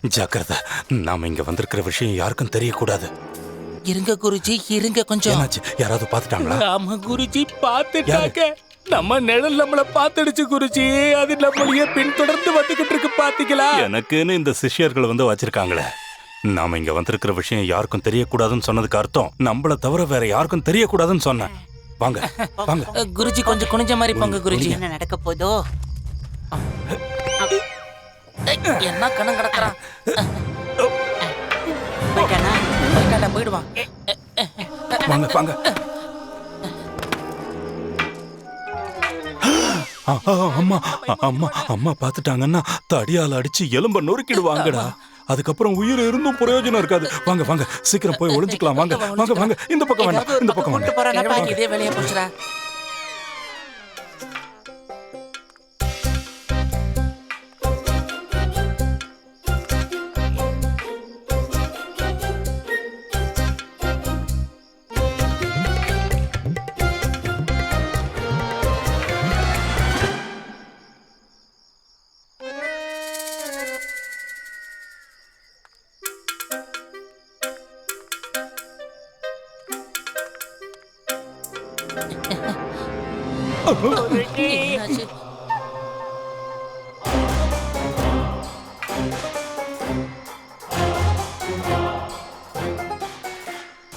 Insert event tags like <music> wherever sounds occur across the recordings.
ஜாக்கிரதை நாம இங்க வந்திருக்கிற விஷயம் யாருக்கும் தெரியக்கூடாது. இருங்க குருஜி இருங்க கொஞ்சம். என்னாச்சு? யாராவது பாத்துட்டாங்களா ஆமா குருஜி பாத்துட்டாங்க நம்ம நிழல் நம்மள பாத்துடுச்சு குருஜி. அது நம்மளையே பின்தொடர்ந்து வந்துகிட்டு இருக்கு பாத்தீங்களா? எனக்குன்னு இந்த சிஷ்யர்கள் வந்து வச்சிருக்காங்களே. நாம இங்க வந்திருக்கிற விஷயம் யாருக்கும் தெரியக்கூடாதுன்னு சொன்னதுக்கு அர்த்தம். நம்மள தவிர வேற யாருக்கும் தெரியக்கூடாதுன்னு சொன்னேன். வாங்க வாங்க. குருஜி கொஞ்சம் குனிஞ்ச மாதிரி போங்க குருஜி. என்ன நடக்க போதோ? என்ன கணம் கிடக்குறான்? போயிட்டானா? போயிட்டாடா போயிடுவான் வாங்க அம்மா அம்மா அம்மா பாத்துட்டாங்கன்னா தடியால அடிச்சு எலும்ப நொறுக்கிடுவாங்கடா. அதுக்கப்புறம் உயிர் இருந்தும் பிரயோஜனம் இருக்காது. வாங்க வாங்க சீக்கிரம் போய் ஒளிஞ்சுக்கலாம். வாங்க வாங்க வாங்க. இந்த பக்கம் வேண்டாம் இந்த பக்கம் கொண்டு வாங்க போறானா கிழவனுக்கு இதே வேலையா போச்சுடா. என்னாச்சு?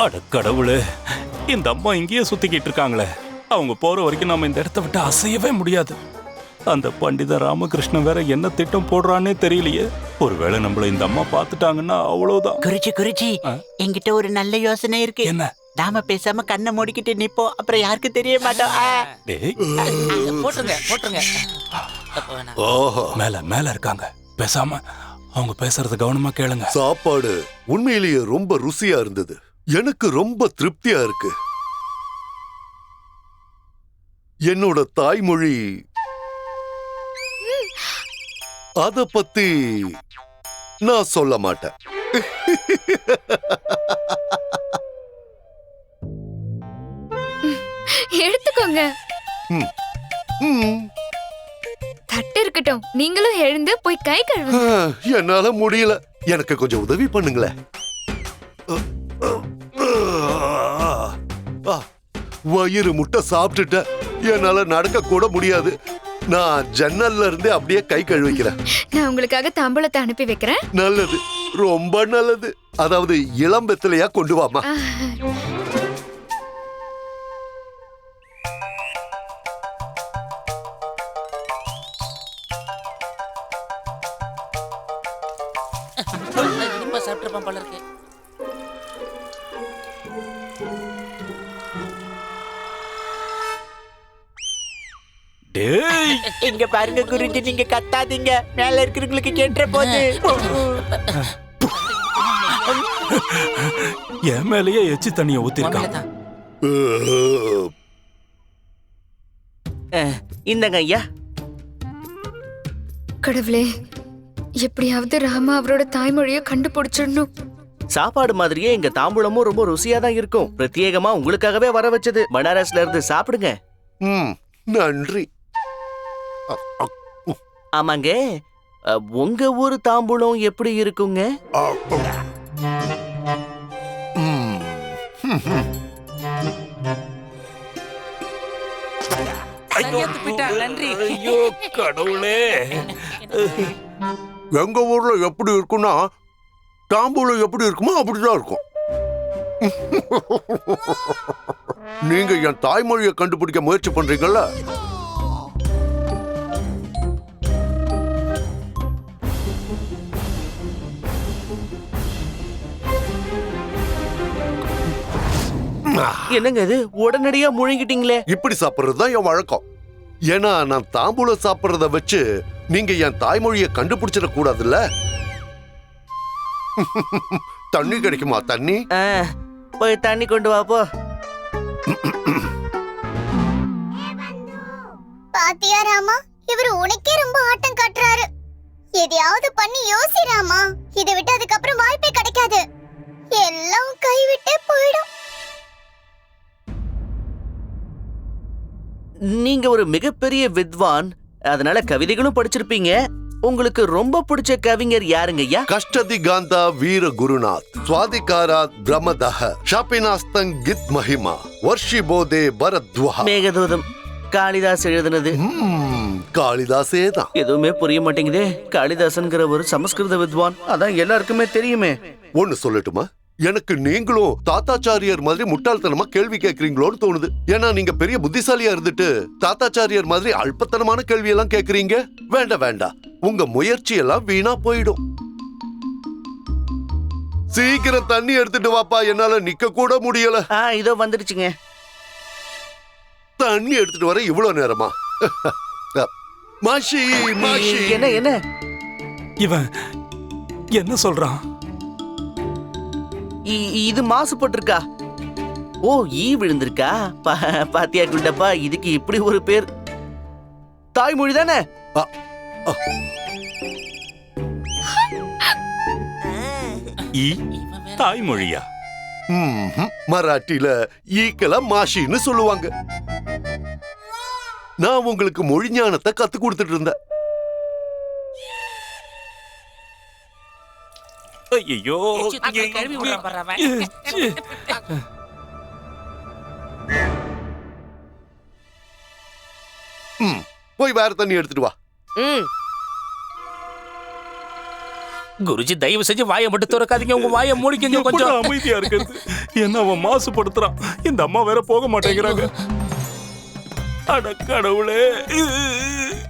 அட கடவுளே இந்த அம்மா இங்கேயே சுத்திக்கிட்டு இருக்காங்களே. அவங்க போற வரைக்கும் நாம இந்த இடத்த விட்டு அசையவே முடியாது. அந்த பண்டித ராமகிருஷ்ணன் வேற என்ன திட்டம் போடுறான்னே தெரியலையே. ஒருவேளை நம்மள இந்த அம்மா பார்த்துட்டாங்கன்னா அவ்வளவுதான். குருஜி குருஜி என்கிட்ட ஒரு நல்ல யோசனை இருக்கு. என்ன? நாம பேசாம கண்ணை மூடிக்கிட்டு நிப்போம். அப்புறம் யாருக்கும் தெரிய மாட்டோம். போட்டுருங்க போட்டுருங்க. ஆஹா மேல மேல இருக்காங்க. பேசாம அவங்க பேசுறத கவனமா கேளுங்க. சாப்பாடு உண்மையிலேயே ரொம்ப ருசியா இருந்தது. எனக்கு ரொம்ப திருப்தியா இருக்கு. என்னோட தாய்மொழி. அத பத்தி நான் சொல்ல மாட்டேன். <laughs> எடுத்துக்கோங்க தட்டு இருக்கட்டும். நீங்களும் எழுந்து போய் கை கழுவுங்க. என்னால முடியல. எனக்கு கொஞ்சம் உதவி பண்ணுங்களேன் வயிறு முட்டை சாப்பிட்டுட்டேன். என்னால நடக்க கூட முடியாது. நான் ஜன்னல்ல இருந்தே அப்படியே கை கழுவிக்கிறேன். நான் உங்களுக்காக தாம்பூலத்தை அனுப்பி வைக்கிறேன். நல்லது. ரொம்ப நல்லது. அதாவது இளம் வெத்தலையா கொண்டு வாமா. இங்க பாருங்க குருஜி நீங்க கத்தாதீங்க. மேல இருக்கிறவங்களுக்கு கேட்டுற போது. என் மேலேயே எச்சி தண்ணிய உண்மையிலதான். இந்தங்க ஐயா. கடவுளே எப்படியாவது ராமா அவரோட தாய்மொழியை கண்டுபிடிச்சிடணும். சாப்பாடு மாதிரியே எங்க தாம்பூலமும் ரொம்ப ருசியா தான் இருக்கும். பிரத்யேகமா உங்களுக்காகவே வர வச்சது. பனாரஸ்ல இருந்து சாப்பிடுங்க. ம், நன்றி. ஆமாங்க. அ, உங்க ஊர் தாம்பூலம் எப்படி இருக்குங்க? நன்றி. ஐயோ கடவுளே. எங்க ஊர்ல எப்படி இருக்குன்னா தாம்பூலம் எப்படி இருக்குமோ அப்படிதான் இருக்கும். நீங்க என் தாய்மொழியை கண்டுபிடிக்க முயற்சி பண்றீங்கல்ல? என்னங்க இது? உடனடியா முழுங்கிட்டீங்களே. இப்படி சாப்பிடுறது தான் என் வழக்கம். ஏன்னா நான் தாம்பூலம் சாப்பிடுறத வச்சு நீங்க என் தாய்மொழியை கண்டுபிடிச்சிட கூடாதுல்ல? <laughs> தண்ணி கிடைக்குமா தண்ணி? ஆ, போய் தண்ணி கொண்டு வா போ. பாத்தியா ராமா இவர் உனக்கே ரொம்ப ஆட்டம் காட்டுறாரு. எதையாவது பண்ணி யோசி ராமா. இதை விட்டு அதுக்கப்புறம் வாய்ப்பே நீங்க ஒரு மிகப்பெரிய வித்வான். அதனால கவிதைகளும் படிச்சிருப்பீங்க. உங்களுக்கு ரொம்ப பிடிச்ச கவிஞர் யாருங்க ஐயா? கஷ்டதிகாந்தா வீர குருநாத் சுவாதிகாராத் பிரமதஹ ஷாபினாஸ்தங் கித் மஹிமா வர்ஷி போதே பரத்வஹ. மேகதூதம் காளிதாஸ் எழுதுனது. காளிதாசே தான். எதுவுமே புரிய மாட்டேங்குதே. காளிதாசன்கிற ஒரு சமஸ்கிருத வித்வான். அதான் எல்லாருக்குமே தெரியுமே. ஒன்னு சொல்லட்டுமா? எனக்கு நீங்களும் தாத்தாச்சாரியார் மாதிரி முட்டாள்தனமா கேள்வி கேக்குறீங்களோன்னு தோணுது. ஏன்னா நீங்க பெரிய புத்திசாலியா இருந்துட்டு தாத்தாச்சாரியார் மாதிரி அல்பத்தனமான கேள்வி எல்லாம் கேக்குறீங்க? வேண்டாம் வேண்டாம். உங்க முயற்சி எல்லாம் வீணா போயிடும். சீக்கிரம் தண்ணி எடுத்துட்டு வாப்பா. என்னால நிக்க கூட முடியல. ஆ இதோ வந்துடுச்சுங்க. தண்ணி எடுத்துட்டு வர இவ்வளவு நேரமா? <laughs> மாஷி மாஷி. என்ன என்ன? இவன் என்ன சொல்றான்? இது மாசுபட்டிருக்கா? ஓ ஈ விழுந்திருக்கா? பா- பாத்தியா குண்டப்பா இதுக்கு இப்படி ஒரு பேர். தாய்மொழி தானே? ஈ தாய்மொழியா. மராட்டியில ஈக்கல மாஷின்னு சொல்லுவாங்க. நான் உங்களுக்கு மொழி ஞானத்தை கத்து கொடுத்துட்டு இருந்தேன். ஐயோ கழுவி விடுறான் பாரு அவன். ம். போய் வேற தண்ணி எடுத்துட்டு வா ம் குருஜி தயவு செஞ்சு வாயை மட்டும் திறக்காதீங்க உங்க வாயை மூடிக்கங்க எப்படி கொஞ்சம் அமைதியா இருக்கிறது என்ன அவன் மாசுபடுத்துறான் இந்த அம்மா வேற போக மாட்டேங்கிறாங்க அட கடவுளே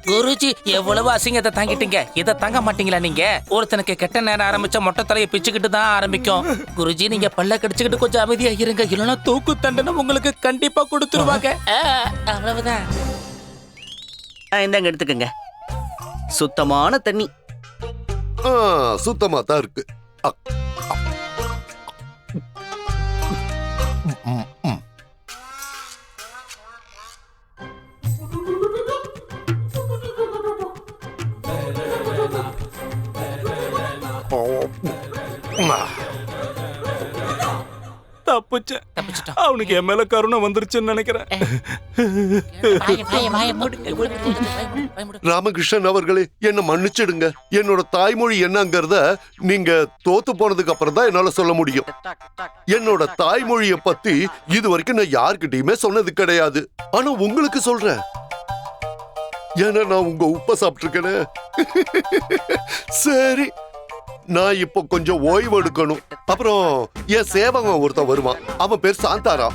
குருஜி எவ்வளவு அசிங்கத்தை தாங்கிட்டீங்க? இதை தாங்க மாட்டீங்களா நீங்க? ஒருத்தனுக்கு கெட்ட நேரம் ஆரம்பிச்சா மொட்டை தலையை பிச்சுக்கிட்டு தான் ஆரம்பிக்கும். குருஜி நீங்க பல்ல கடிச்சுக்கிட்டு கொஞ்சம் அமைதியா இருங்க. இல்லைன்னா தூக்கு தண்டனை உங்களுக்கு கண்டிப்பா கொடுத்துருவாங்க. ஆ, அவ்வளவுதான். ஆ, இந்தாங்க எடுத்துக்கங்க. சுத்தமான தண்ணி. ஆ, சுத்தமா தான் இருக்கு. அ, அ. ம், ம். தப்புச்சேன். தப்பிச்சிட்டோம். அவனுக்கு என் மேல கருணை வந்துருச்சுன்னு நினைக்கிறேன். ராமகிருஷ்ணன் அவர்களே என்ன மன்னிச்சிடுங்க. என்னோட தாய்மொழி என்னங்கறத நீங்க தோத்து போனதுக்கு அப்புறம் தான் என்னால சொல்ல முடியும். என்னோட தாய்மொழிய பத்தி இது வரைக்கும் நான் யார்கிட்டயுமே சொன்னது கிடையாது. ஆனா உங்களுக்கு சொல்றேன். ஏன்னா நான் உங்க உப்ப சாப்பிட்டிருக்கேனே. சரி. நான் இப்போ கொஞ்சம் ஓய்வு எடுக்கணும். அப்புறம் என் சேவகன் ஒருத்தன் வருவான். அவன் பேர் சாந்தாராம்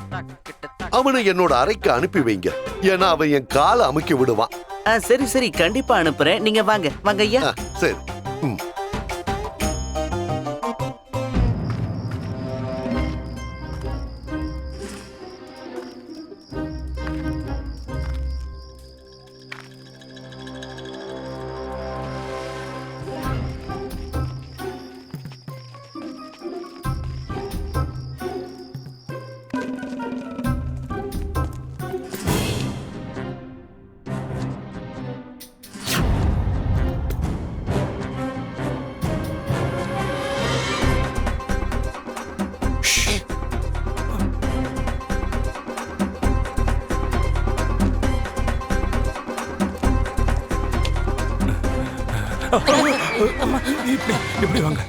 அவனை என்னோட அறைக்கு அனுப்பி வைங்க. ஏன்னா அவன் என் காலை அமுக்கி விடுவான். சரி சரி. கண்டிப்பா அனுப்புறேன். நீங்க வாங்க. வாங்க ஐயா. சரி. ம். இப்படி இப்படி வாங்க.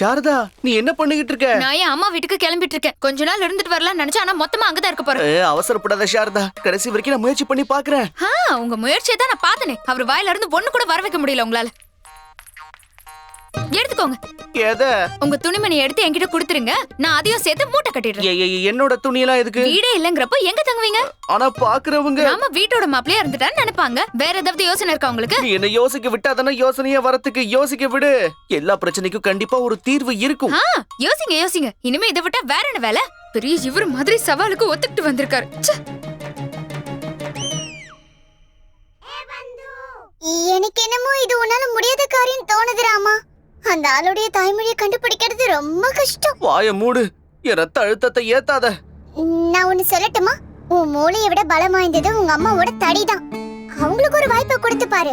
சாரதா நீ என்ன பண்ணிக்கிட்டு இருக்க? நான் என் அம்மா வீட்டுக்கு கிளம்பிட்டு இருக்கேன். கொஞ்ச நாள் இருந்துட்டு வரலாம்னு நினைச்சேன் ஆனா மொத்தமா அங்கதான் இருக்க போறேன். அவசரப்படாத சாரதா. கடைசி வரைக்கும் நான் முயற்சி பண்ணி பாக்குறேன் உங்க முயற்சியை தான் நான் பார்த்தனே. அவர் வாயில இருந்து ஒண்ணு கூட வர வைக்க முடியல உங்களால. எடுத்துக்கோங்க. எத? உங்க துணிமணி எடுத்து என்கிட்ட கொடுத்துருங்க. நான் அதையும் சேர்த்து மூட்டை கட்டிடுறேன். என்னோட துணியெல்லாம் எதுக்கு? வீடே இல்லங்கிறப்போ எங்க தங்குவீங்க? ஆனா பாக்குறவங்க நாம வீட்டோட மாப்பிளையா இருந்துட்டான்னு நினைப்பாங்க. வேற ஏதாவது யோசனை இருக்கா உங்களுக்கு? நீ என்ன யோசிக்க விட்டா தானே யோசனையே வரத்துக்கு யோசிக்க விடு. எல்லா பிரச்சனைக்கும் கண்டிப்பா ஒரு தீர்வு இருக்கும். ஆ யோசிங்க யோசிங்க. இனிமே இதை விட்டா வேற என்ன வேலை? பெரிய இவர் மாதிரி சவாலுக்கு ஒத்துக்கிட்டு வந்திருக்காரு. ச்சே. எனக்கு என்னமோ இது உன்னால முடியாத காரியம் தோணுது ராமா. அந்த ஆளுடைய தாய்மொழியை கண்டுபிடிக்கிறது ரொம்ப கஷ்டம். வாய மூடு. என் ரத்த அழுத்தத்தை ஏத்தாத. நான் ஒண்ணு சொல்லட்டுமா? உன் மூளையை விட பலம் வாய்ந்தது உங்க அம்மாவோட தடிதான். அவங்களுக்கு ஒரு வாய்ப்பை கொடுத்து பாரு.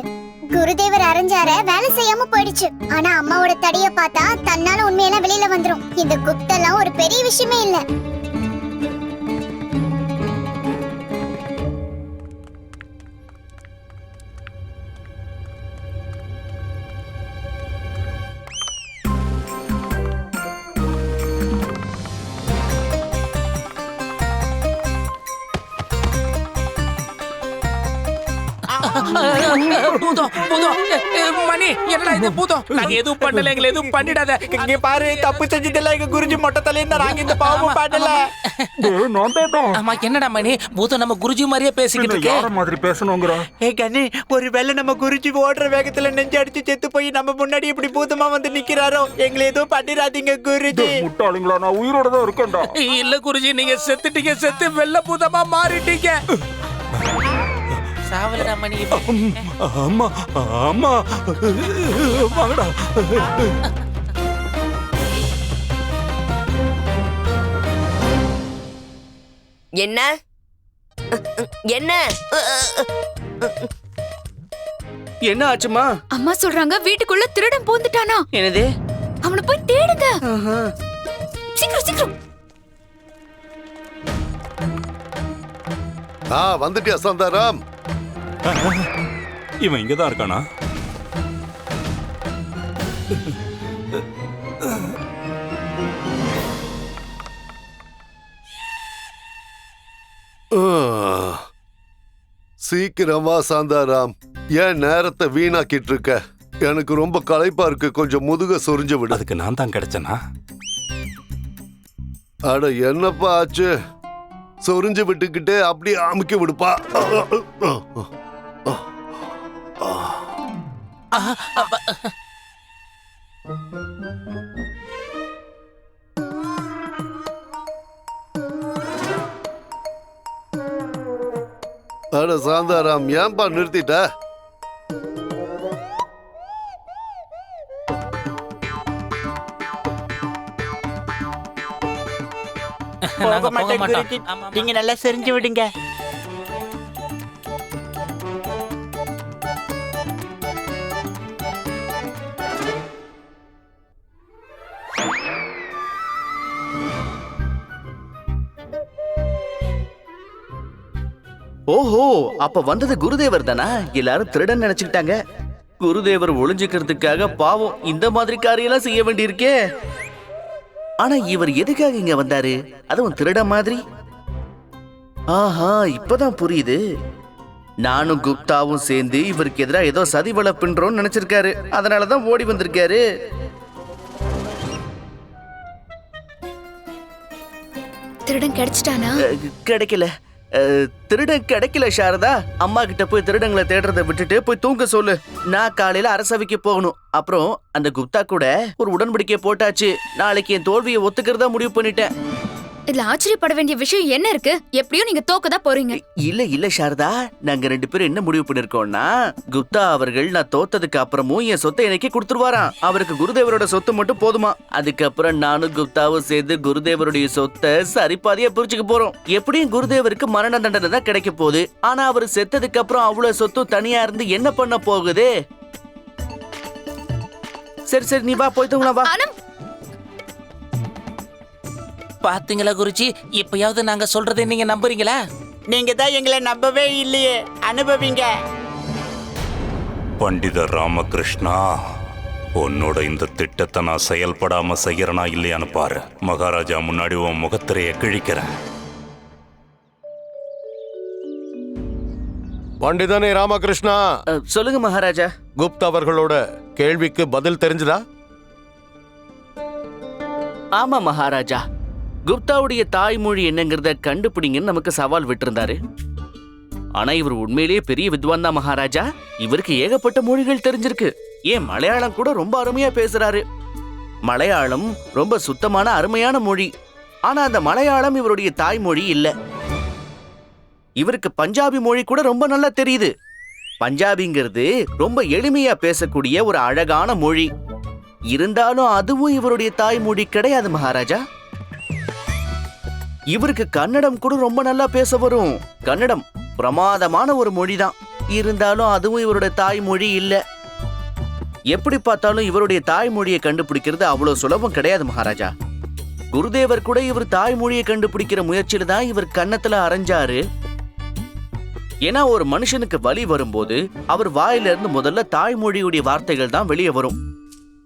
குருதேவர் அரைஞ்சார வேலை செய்யாம போயிடுச்சு. ஆனா அம்மாவோட தடிய பார்த்தா தன்னால உண்மையெல்லாம் வெளியில வந்துரும். இந்த குப்தெல்லாம் ஒரு பெரிய விஷயமே இல்ல. மணி. என்னடா இது பூதம்? நாங்க எதுவும் பண்ணல எங்களை எதுவும் பண்ணிடாத. இங்க பாரு தப்பு செஞ்சதில்ல எங்க குருஜி மொட்டை தலையும் நாங்க இந்த பாவமும் பாடல. ஆமா. என்னடா மணி? பூதம் நம்ம குருஜி மாதிரியே பேசிக்கிட்டு இருக்கே. மாதிரி பேசணுங்கிற? ஏ கண்ணு ஒருவேளை நம்ம குருஜி ஓடுற வேகத்துல நெஞ்சு அடிச்சு செத்து போய் நம்ம முன்னாடி இப்படி பூதமா வந்து நிக்கிறாரோ? எங்களை எதுவும் பண்ணிடாதீங்க குருஜி. முட்டாளுங்களா நான் உயிரோட தான் இருக்கேன்டா. இல்ல குருஜி நீங்க செத்துட்டீங்க செத்து வெள்ள பூதமா மாறிட்டீங்க. சாவலடா மணி. அம்மா அம்மா. வாங்கடா. என்ன? என்ன? என்ன ஆச்சுமா அம்மா சொல்றாங்க வீட்டுக்குள்ள திருடன் பூந்துட்டானா? என்னது? அவனை போய் தேடுங்க. சீக்கிரம் சீக்கிரம். ஆ வந்துட்டியா சாந்தாராம்? இவன் இங்க தான் இருக்கானா. சீக்கிரமா சாந்தாராம் ஏன் நேரத்தை வீணாக்கிட்டு இருக்க எனக்கு ரொம்ப களைப்பா இருக்கு கொஞ்சம் முதுக சொரிஞ்சு விடு. அதுக்கு நான் தான் கிடைச்சனா? அட என்னப்பா ஆச்சு? சொரிஞ்சு விட்டுக்கிட்டே அப்படியே அமுக்கி விடுப்பா. அட சாந்தாராம் ஏன்பா நிறுத்திட்ட நாங்க போக மாட்டேன் குருஜி. நீங்க நல்லா செறிஞ்சு விடுங்க அப்ப வந்தது குருதேவர் தானா? எல்லாரும் திருடன் நினைச்சுக்கிட்டாங்க. குருதேவர் ஒளிஞ்சுக்கிறதுக்காக பாவம் இந்த மாதிரி காரியெல்லாம் செய்ய வேண்டியிருக்கே. ஆனா இவர் எதுக்காக இங்க வந்தாரு? அதுவும் திருட மாதிரி? ஆஹா இப்பதான் புரியுது. நானும் குப்தாவும் சேர்ந்து இவருக்கு எதிராக ஏதோ சதி வளர்ப்புன்றோம்னு நினைச்சிருக்காரு. அதனாலதான் ஓடி வந்திருக்காரு. திருடன் கிடைச்சிட்டானா? கிடைக்கல. திருடன் கிடைக்கல சாரதா. அம்மா கிட்ட போய் திருடங்களை தேடுறத விட்டுட்டு போய் தூங்க சொல்லு. நான் காலையில அரசவைக்கு போகணும். அப்புறம் அந்த குப்தா கூட ஒரு உடன்படிக்கை போட்டாச்சு. நாளைக்கு என் தோல்வியை ஒத்துக்கிறதா முடிவு பண்ணிட்டேன். இதுல ஆச்சரியப்பட வேண்டிய விஷயம் என்ன இருக்கு? எப்படியும் நீங்க தோக்கதான் போறீங்க. இல்ல இல்ல சாரதா. நாங்க ரெண்டு பேரும் என்ன முடிவு பண்ணிருக்கோம்னா குப்தா அவர்கள் நான் தோத்ததுக்கு அப்புறமும் என் சொத்தை எனக்கு கொடுத்துருவாராம். அவருக்கு குருதேவரோட சொத்து மட்டும் போதுமா? அதுக்கப்புறம் நானும் குப்தாவும் சேர்ந்து குருதேவருடைய சொத்தை சரிபாதியா பிரிச்சுக்க போறோம். எப்படியும் குருதேவருக்கு மரண தண்டனை தான் கிடைக்க போகுது. ஆனா அவர் செத்ததுக்கு அப்புறம் அவ்வளவு சொத்து தனியா இருந்து என்ன பண்ண போகுது? சரி சரி நீ வா போய் தூங்கலாம் வா. பாத்தீங்களா குருஜி? இப்பயாவது நாங்க சொல்றதை நீங்க நம்புறீங்களா? நீங்க தான் எங்களை நம்பவே இல்லையே. அனுபவிங்க. பண்டித ராமகிருஷ்ணா உன்னோட இந்த திட்டத்தை நான் செயல்படாம செய்யறனா இல்லையான்னு பாரு. மகாராஜா முன்னாடி உன் முகத்திரைய கிழிக்கிறேன். பண்டிதனே ராமகிருஷ்ணா. சொல்லுங்க மகாராஜா. குப்த் அவர்களோட கேள்விக்கு பதில் தெரிஞ்சதா? ஆமா மகாராஜா. குப்தாவுடைய தாய்மொழி என்னங்கிறத கண்டுபிடிங்கன்னு நமக்கு சவால் விட்டிருந்தாரு. ஆனா இவர் உண்மையிலேயே பெரிய வித்வான் தான் மகாராஜா. இவருக்கு ஏகப்பட்ட மொழிகள் தெரிஞ்சிருக்கு. ஏன் மலையாளம் கூட ரொம்ப அருமையா பேசுறாரு. மலையாளம் ரொம்ப சுத்தமான அருமையான மொழி. ஆனா அந்த மலையாளம் இவருடைய தாய்மொழி இல்ல. இவருக்கு பஞ்சாபி மொழி கூட ரொம்ப நல்லா தெரியுது. பஞ்சாபிங்கிறது ரொம்ப எளிமையா பேசக்கூடிய ஒரு அழகான மொழி. இருந்தாலும் அதுவும் இவருடைய தாய்மொழி கிடையாது மகாராஜா. இவருக்கு கன்னடம் கூட ரொம்ப நல்லா பேச வரும். கன்னடம் பிரமாதமான ஒரு மொழிதான். இருந்தாலும் அதுவும் இவருடைய தாய்மொழி இல்ல. எப்படி பார்த்தாலும் இவருடைய தாய்மொழியை கண்டுபிடிக்கிறது அவ்வளவு சுலபம் கிடையாது மகாராஜா. குருதேவர் கூட இவர் தாய்மொழியை கண்டுபிடிக்கிற முயற்சியில தான் இவர் கன்னத்துல அரைஞ்சாரு. ஏன்னா ஒரு மனுஷனுக்கு வலி வரும்போது அவர் வாயிலிருந்து முதல்ல தாய்மொழியுடைய வார்த்தைகள் தான் வெளியே வரும்.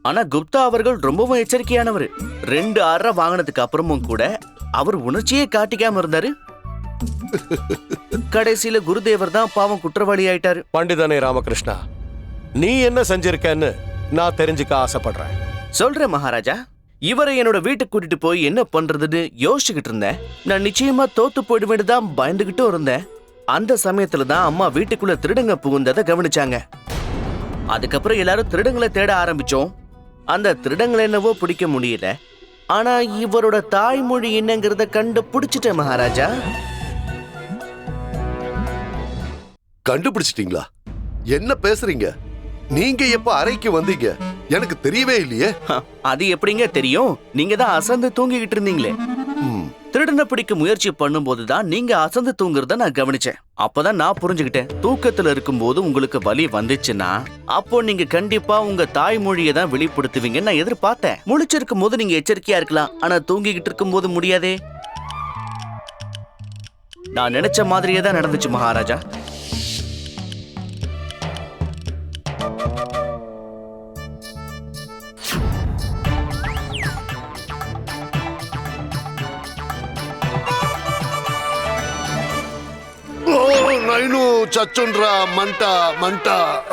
ஆனா குப்தா அவர்கள் ரொம்பவும் எச்சரிக்கையானவர். ரெண்டு அறை வாங்கினதுக்கு அப்புறமும் கூட அவர் உணர்ச்சியே காட்டிக்காம இருந்தாரு. கடைசியில குருதேவர் தான் பாவம் குற்றவாளி ஆயிட்டாரு. பண்டிதனே ராமகிருஷ்ணா நீ என்ன செஞ்சிருக்கன்னு நான் தெரிஞ்சுக்க ஆசைப்படுறேன். சொல்றேன் மகாராஜா. இவரை என்னோட வீட்டுக்கு கூட்டிட்டு போய் என்ன பண்றதுன்னு யோசிச்சுக்கிட்டு இருந்தேன். நான் நிச்சயமா தோத்து போயிடுவேன்னு தான் பயந்துகிட்டும் இருந்தேன். அந்த சமயத்துல தான் அம்மா வீட்டுக்குள்ள திருடங்க புகுந்ததை கவனிச்சாங்க. அதுக்கப்புறம் எல்லாரும் திருடங்களை தேட ஆரம்பிச்சோம். அந்த திருடங்களை என்னவோ பிடிக்க முடியல. ஆனா இவரோட தாய்மொழி என்னங்கிறத கண்டுபிடிச்சிட்டேன் மகாராஜா. கண்டுபிடிச்சிட்டீங்களா? என்ன பேசுறீங்க? நீங்க எப்ப அறைக்கு வந்தீங்க? எனக்கு தெரியவே இல்லையே. அது எப்படிங்க தெரியும்? நீங்க தான் அசந்து தூங்கிக்கிட்டு இருந்தீங்களே. திருடனை பிடிக்க முயற்சி பண்ணும்போது தான் நீங்க அசந்து தூங்குறத நான் கவனிச்சேன். அப்பதான் நான் புரிஞ்சுக்கிட்டேன். தூக்கத்துல இருக்கும்போது உங்களுக்கு வலி வந்துச்சுன்னா அப்போ நீங்க கண்டிப்பா உங்க தாய்மொழியை தான் வெளிப்படுத்துவீங்கன்னு நான் எதிர்பார்த்தேன். முழிச்சிருக்கும் போது நீங்க எச்சரிக்கையா இருக்கலாம் ஆனா தூங்கிக்கிட்டு இருக்கும்போது முடியாதே. நான் நினைச்ச மாதிரியே தான் நடந்துச்சு மகாராஜா. నైను చచ్చుండ్రా మంట మంట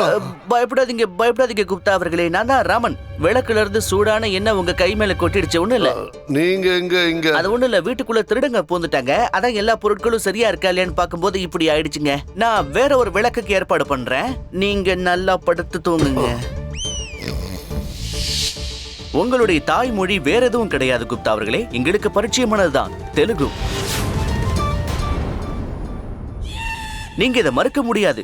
அஹ், பயப்படாதீங்க பயப்படாதீங்க குப்தா அவர்களே நான் தான் ராமன் விளக்குல இருந்து சூடான எண்ணெய் உங்க கை மேல கொட்டிடுச்சு ஒண்ணு இல்ல நீங்க எங்க இங்க அது ஒண்ணும் இல்ல வீட்டுக்குள்ள திருடங்க பூந்துட்டாங்க அதான் எல்லா பொருட்களும் சரியா இருக்கா இல்லையான்னு பார்க்கும்போது இப்படி ஆயிடுச்சுங்க நான் வேற ஒரு விளக்குக்கு ஏற்பாடு பண்றேன் நீங்க நல்லா படுத்து தூங்குங்க உங்களுடைய தாய்மொழி வேற எதுவும் கிடையாது குப்தா அவர்களே எங்களுக்கு பரிச்சயமானதுதான் தெலுங்கு நீங்க இதை மறுக்க முடியாது.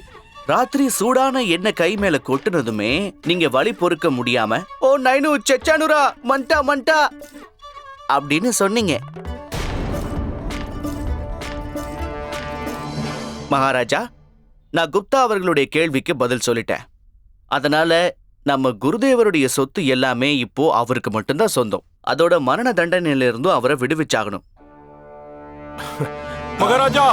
ராத்திரி சூடான எண்ணெய் கை மேல கொட்டுனதுமே நீங்க வழி பொறுக்க முடியாம ஓ நைனு செச்சானுரா மண்டா மண்டா அப்படின்னு சொன்னீங்க. மகாராஜா நான் குப்தா அவர்களுடைய கேள்விக்கு பதில் சொல்லிட்டேன். அதனால நம்ம குருதேவருடைய சொத்து எல்லாமே இப்போ அவருக்கு மட்டும்தான் சொந்தம். அதோட மரண தண்டனையிலிருந்தும் அவரை விடுவிச்சாகணும். மகாராஜா!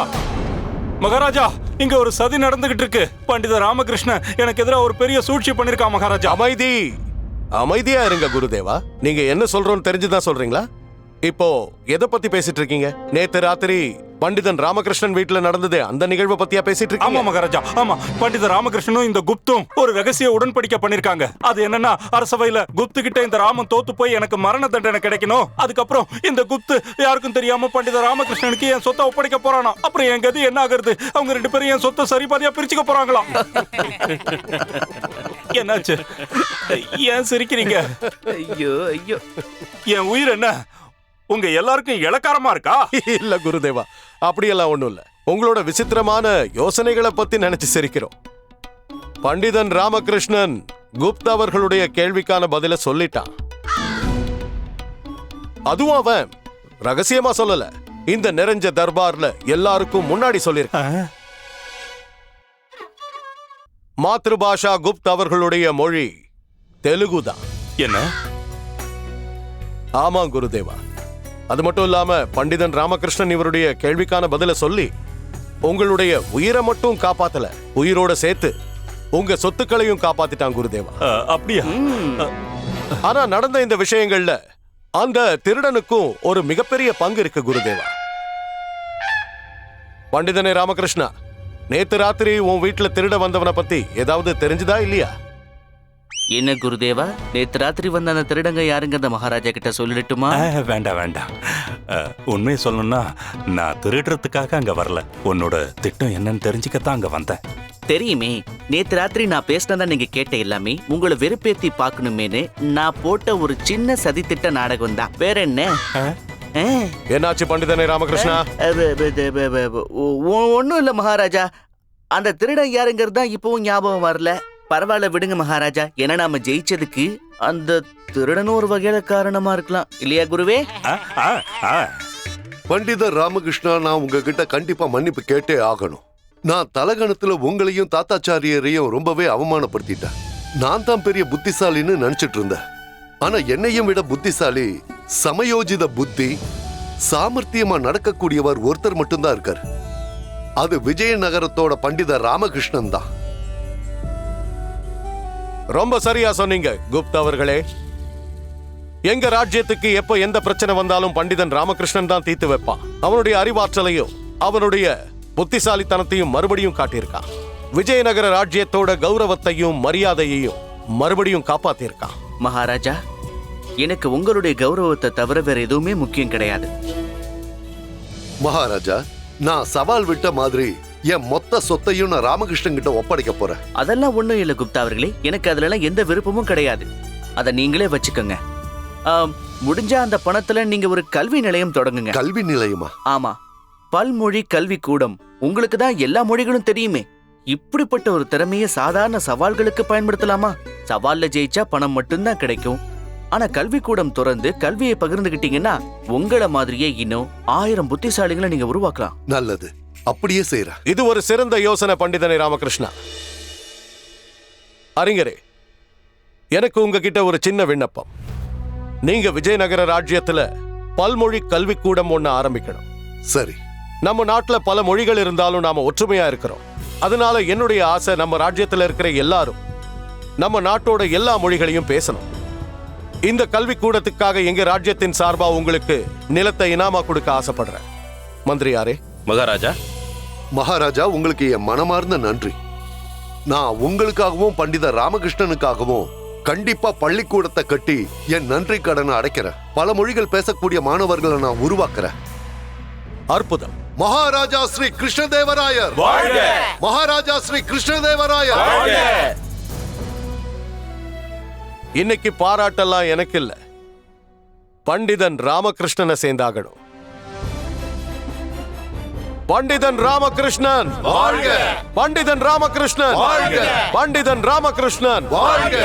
மகாராஜா! இங்க ஒரு சதி நடந்துகிட்டு இருக்கு. பண்டித ராமகிருஷ்ணன் எனக்கு எதிராக ஒரு பெரிய சூழ்ச்சி பண்ணிருக்கா மகாராஜா. அமைதி! அமைதியா இருங்க குருதேவா. நீங்க என்ன சொல்றோம்னு தெரிஞ்சுதான் சொல்றீங்களா? இப்போ எதை பத்தி பேசிட்டு இருக்கீங்க? நேத்து ராத்திரி பண்டிதன் ராமகிருஷ்ணன் வீட்டுல நடந்தது. அந்த நிகழ்வை பத்தியா பேசிட்டு ஆமா இருக்கீங்க மகாராஜா. ஆமா. பண்டித ராமகிருஷ்ணனும் இந்த குப்தும் ஒரு ரகசிய உடன்படிக்கை பண்ணிருக்காங்க. அது என்னன்னா அரசவையில குப்து கிட்ட இந்த ராமன் தோத்து போய் எனக்கு மரண தண்டனை கிடைக்கணும். அதுக்கப்புறம் இந்த குப்து யாருக்கும் தெரியாம பண்டித ராமகிருஷ்ணனுக்கு என் சொத்தை ஒப்படைக்க போறானா? அப்புறம் என் கதி என்ன ஆகுறது? அவங்க ரெண்டு பேரும் என் சொத்தை சரிபாதியா பிரிச்சுக்க போறாங்களாம் என்னாச்சு? ஏன் சிரிக்கிறீங்க? ஐயோ ஐயோ. என் உயிர் என்ன? உங்க எல்லாருக்கும் இளக்காரமா இருக்கா? இல்ல குருதேவா அப்படியெல்லாம் ஒண்ணும் இல்ல. உங்களோட விசித்திரமான யோசனைகளை பத்தி நினைச்சு சிரிக்கிறோம். பண்டிதன் ராமகிருஷ்ணன் குப்தா அவர்களுடைய கேள்விக்கான பதில சொல்லிட்டான். அதுவும் அவன் ரகசியமா சொல்லல. இந்த நிறைஞ்ச தர்பார்ல எல்லாருக்கும் முன்னாடி சொல்லியிருக்கான். மாத்ருபாஷா குப்த் அவர்களுடைய மொழி தெலுங்கு தான் என்ன? ஆமா குருதேவா. அது மட்டும் இல்லாம பண்டிதன் ராமகிருஷ்ணன் இவருடைய கேள்விக்கான பதில சொல்லி உங்களுடைய உயிரை மட்டும் காப்பாத்தல. உயிரோட சேர்த்து உங்க சொத்துக்களையும் காப்பாத்திட்டான் குருதேவா. அப்படியா? ஆனா நடந்த இந்த விஷயங்கள்ல அந்த திருடனுக்கும் ஒரு மிகப்பெரிய பங்கு இருக்கு குருதேவா. பண்டிதனே ராமகிருஷ்ணா நேத்து ராத்திரி உன் வீட்டுல திருட வந்தவனை பத்தி ஏதாவது தெரிஞ்சுதா இல்லையா? என்ன குருதேவா? நேத்து ராத்திரி வந்த அந்த திருடங்க யாருங்க அந்த மகாராஜா கிட்ட சொல்லிடட்டுமா? அஹ், வேண்டாம் வேண்டாம். உண்மையை சொல்லணும்னா நான் திருடுறதுக்காக அங்க வரல. உன்னோட திட்டம் என்னன்னு தெரிஞ்சுக்கத்தான் அங்க வந்தேன். தெரியுமே நேத்து ராத்திரி நான் பேசினதா நீங்க கேட்ட எல்லாமே உங்களை வெறுப்பேத்தி பார்க்கணுமேனு நான் போட்ட ஒரு சின்ன சதித்திட்ட நாடகம் தான் வேற என்ன? என்னாச்சு பண்டிதனே ராமகிருஷ்ணா? அது, அது, அது, அது, அது, ஒ- ஒண்ணும் இல்ல மகாராஜா. அந்த திருடன் யாருங்கிறது தான் இப்பவும் ஞாபகம் வரல. பரவாயில்ல விடுங்க மகாராஜா. ஏன்னா நாம ஜெயிச்சதுக்கு அந்த திருடனும் ஒரு வகையில காரணமா இருக்கலாம். இல்லையா குருவே. பண்டிதர் ராமகிருஷ்ணா நான் உங்ககிட்ட கண்டிப்பா மன்னிப்பு கேட்டே ஆகணும். நான் தலகணத்துல உங்களையும் தாத்தாச்சாரியரையும் ரொம்பவே அவமானப்படுத்திட்டேன். நான் தான் பெரிய புத்திசாலின்னு நினைச்சிட்டு இருந்தேன். ஆனா என்னையும் விட புத்திசாலி சமயோஜித புத்தி சாமர்த்தியமா நடக்கக்கூடியவர் ஒருத்தர் மட்டும்தான் இருக்கார். அது விஜயநகரத்தோட பண்டிதர் ராமகிருஷ்ணன் தான். ரொம்ப சரியா சொன்னீங்க குப்தா அவர்களே. எங்க ராஜ்யத்துக்கு எப்ப எந்த பிரச்சனை வந்தாலும் பண்டிதன் ராமகிருஷ்ணன் தான் தீர்த்து வைப்பான். அவனுடைய அறிவாற்றலையும் அவனுடைய புத்திசாலித்தனத்தையும் மறுபடியும் காட்டியிருக்கான். விஜயநகர ராஜ்யத்தோட கௌரவத்தையும் மரியாதையையும் மறுபடியும் காப்பாத்தியிருக்கான். மகாராஜா எனக்கு உங்களுடைய கௌரவத்தை தவிர வேற எதுவுமே முக்கியம் கிடையாது. மகாராஜா நான் சவால் விட்ட மாதிரி என் மொத்த சொத்தையும் நான் ராமகிருஷ்ணன் கிட்ட ஒப்படைக்க போறேன். அதெல்லாம் ஒண்ணும் இல்ல குப்தா அவர்களே. எனக்கு அதுல எல்லாம் எந்த விருப்பமும் கிடையாது. அதை நீங்களே வச்சுக்கோங்க. ஆம், முடிஞ்சா அந்த பணத்துல நீங்க ஒரு கல்வி நிலையம் தொடங்குங்க. கல்வி நிலையமா? ஆமா. பல்மொழி கல்வி கூடம். உங்களுக்கு தான் எல்லா மொழிகளும் தெரியுமே. இப்படிப்பட்ட ஒரு திறமையை சாதாரண சவால்களுக்கு பயன்படுத்தலாமா? சவால்ல ஜெயிச்சா பணம் மட்டும்தான் கிடைக்கும். ஆனா கல்வி கூடம் திறந்து கல்வியை பகிர்ந்துகிட்டீங்கன்னா உங்கள மாதிரியே இன்னும் ஆயிரம் புத்திசாலிகளை நீங்க உருவாக்கலாம். நல்லது. அப்படியே செய்யறேன் இது ஒரு சிறந்த யோசனை பண்டிதனை ராமகிருஷ்ணா. அறிஞரே எனக்கு உங்ககிட்ட ஒரு சின்ன விண்ணப்பம். நீங்க விஜயநகர ராஜ்யத்துல பல்மொழி கல்விக்கூடம் ஒண்ணு ஆரம்பிக்கணும். சரி. நம்ம நாட்டுல பல மொழிகள் இருந்தாலும் நாம ஒற்றுமையா இருக்கிறோம். அதனால என்னுடைய ஆசை நம்ம ராஜ்யத்துல இருக்கிற எல்லாரும் நம்ம நாட்டோட எல்லா மொழிகளையும் பேசணும். இந்த கல்வி கூடத்துக்காக எங்க ராஜ்யத்தின் சார்பா உங்களுக்கு நிலத்தை இனாமா கொடுக்க ஆசைப்படுறேன். மந்திரியாரே மகாராஜா. மகாராஜா உங்களுக்கு என் மனமார்ந்த நன்றி. நான் உங்களுக்காகவும் பண்டித ராமகிருஷ்ணனுக்காகவும் கண்டிப்பா பள்ளிக்கூடத்தை கட்டி என் நன்றி கடனை அடைக்கிறேன். பல மொழிகள் பேசக்கூடிய மாணவர்களை நான் உருவாக்குறேன். அற்புதம். மகாராஜா ஸ்ரீ கிருஷ்ணதேவராயர். மகாராஜா ஸ்ரீ கிருஷ்ணதேவராயர். இன்னைக்கு பாராட்டெல்லாம் எனக்கு இல்ல. பண்டிதன் ராமகிருஷ்ணனை சேர்ந்தாகணும். பண்டிதன் ராமகிருஷ்ணன் வாழ்க பண்டிதன் ராமகிருஷ்ணன் வாழ்க! பண்டிதன் ராமகிருஷ்ணன் வாழ்க